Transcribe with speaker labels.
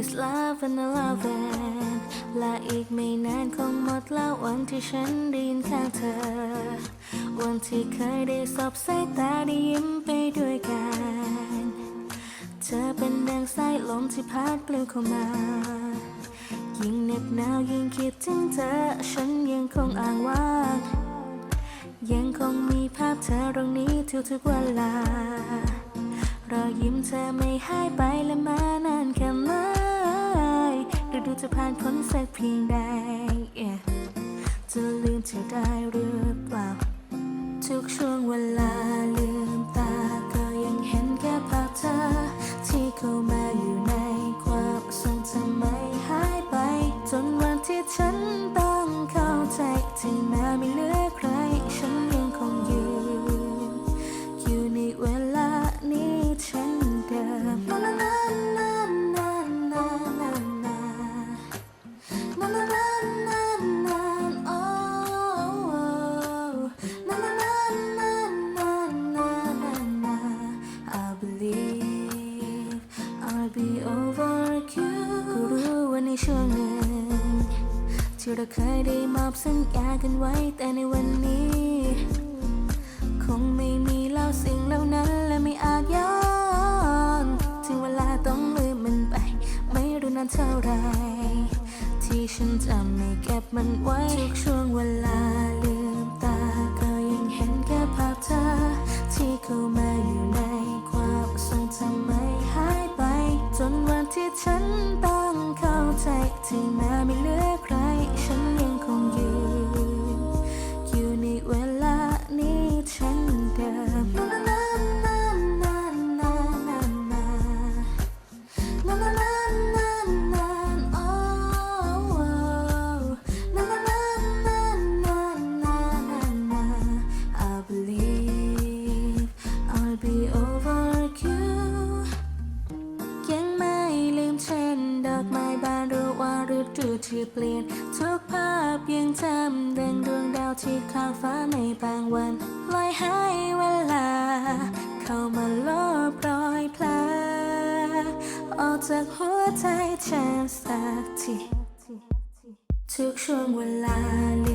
Speaker 1: is love and love it และอีกไม่นานคงหมดแล้ววันที่ฉันได้ยินข้างเธอ วันที่เคยได้สบสายตาได้ยิ้มไปด้วยกัน เธอเป็นดังสายลมที่พัดกลิ้วเข้ามา ยิ่งเหน็บหนาวยิ่งคิดถึงเธอ ฉันยังคงอ่างว่างยังคงมีภาพเธอตรงนี้ทุกๆเวลารอยยิ้มเธอไม่หายไปและมานานแค่ไหนฤดู จะผ่านพ้นสักเพียงใด yeah จะลืมเธอได้หรือเปล่า ทุกช่วงเวลา ที่เราเคยได้มอบสัญญากันไว้แต่ในวันนี้ คงไม่มีแล้วสิ่งเหล่านั้นและไม่อาจย้อนถึงเวลาต้องลืมมันไป ไม่รู้นานเท่าไร ที่ฉันจะไม่เก็บมันไว้ทุกช่วงเวลา ที่เปลี่ยน ทุกภาพยังจำดังดวงดาวที่คลางฟ้าในบางวันปล่อยให้เวลา เข้ามาลบรอยแผลออกจากหัวใจฉันสักทีทุกช่วงเวลา